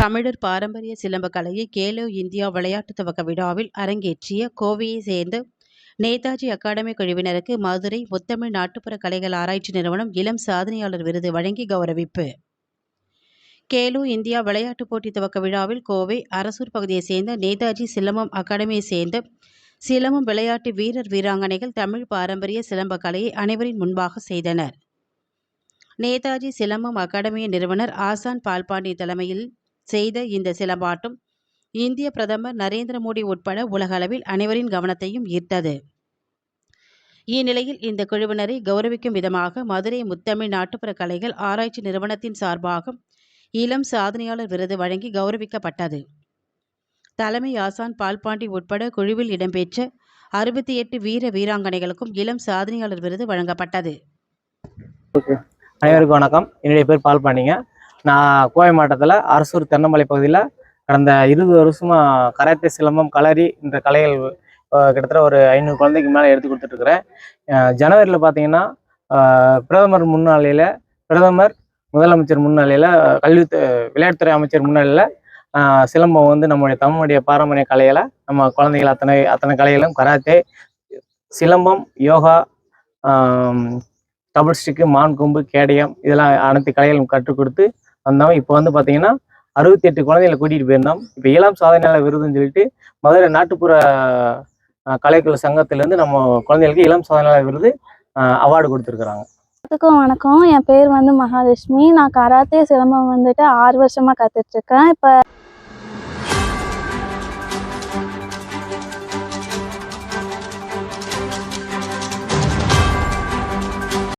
தமிழர் பாரம்பரிய சிலம்ப கலையை கேலோ இந்தியா விளையாட்டு துவக்க விழாவில் அரங்கேற்றிய கோவையை சேர்ந்த நேதாஜி அகாடமி குழுவினருக்கு மதுரை முத்தமிழ் நாட்டுப்புற கலைகள் ஆராய்ச்சி நிறுவனம் இளம் சாதனையாளர் விருது வழங்கி கௌரவிப்பு. கேலோ இந்தியா விளையாட்டுப் போட்டி துவக்க விழாவில் கோவை அரசூர் பகுதியைச் சேர்ந்த நேதாஜி சிலம்பம் அகாடமியைச் சேர்ந்த சிலம்பம் விளையாட்டு வீரர் வீராங்கனைகள் தமிழ் பாரம்பரிய சிலம்ப கலையை அனைவரின் முன்பாக செய்தனர். நேதாஜி சிலம்பம் அகாடமியின் நிறுவனர் ஆசான் பால்பாண்டி தலைமையில் செய்த இந்த சிலம்பாட்டம் இந்திய பிரதமர் நரேந்திர மோடி உட்பட உலகளவில் அனைவரின் கவனத்தையும் ஈர்த்தது. இந்நிலையில் இந்த குழுவினரை கௌரவிக்கும் விதமாக மதுரை முத்தமிழ் நாட்டுப்புற கலைகள் ஆராய்ச்சி நிறுவனத்தின் சார்பாக இளம் சாதனையாளர் விருது வழங்கி கௌரவிக்கப்பட்டது. தலைமை ஆசான் பால்பாண்டி உட்பட குழுவில் இடம்பெற்ற அறுபத்தி எட்டு வீர வீராங்கனைகளுக்கும் இளம் சாதனையாளர் விருது வழங்கப்பட்டது. அனைவருக்கும் வணக்கம். என்னுடைய பேர் பால்பாண்டிங்க. நான் கோவை மாவட்டத்தில் அரசூர் தென்னமலை பகுதியில் கடந்த இருபது வருஷமாக கராத்தே சிலம்பம் களரி இந்த கலைகள் கிட்டத்தட்ட ஒரு ஐநூறு குழந்தைக்கு மேலே எடுத்து கொடுத்துட்ருக்குறேன் ஜனவரியில் பார்த்தீங்கன்னா பிரதமர் முன்னாளியில் பிரதமர் முதலமைச்சர் முன்னிலையில் கல்வி விளையாட்டுத்துறை அமைச்சர் முன்னிலையில் சிலம்பம் வந்து நம்முடைய தமிழுடைய பாரம்பரிய கலைகளை நம்ம குழந்தைகள் அத்தனை அத்தனை கலைகளும் karate silambam yoga double stick மான் கொம்பு கேடயம் இதெல்லாம் அனைத்து கலைகளும் கற்றுக் கொடுத்து வந்தோம் இப்போ வந்து பார்த்தீங்கன்னா அறுபத்தி எட்டு குழந்தைகளை கூட்டிகிட்டு போயிருந்தோம் இப்போ இளம் சாதனையாளர் விருதுன்னு சொல்லிட்டு மதுரை நாட்டுப்புற கலைக்குழு சங்கத்திலேருந்து நம்ம குழந்தைகளுக்கு இளம் சாதனையாளர் விருது அவார்டு கொடுத்துருக்குறாங்க. எல்லாத்துக்கும் வணக்கம். என் பேர் வந்து மகாலட்சுமி. நான் கராத்தே சிலம்பம் வந்துட்டு ஆறு வருஷமா கத்துட்டு இருக்கேன். இப்போ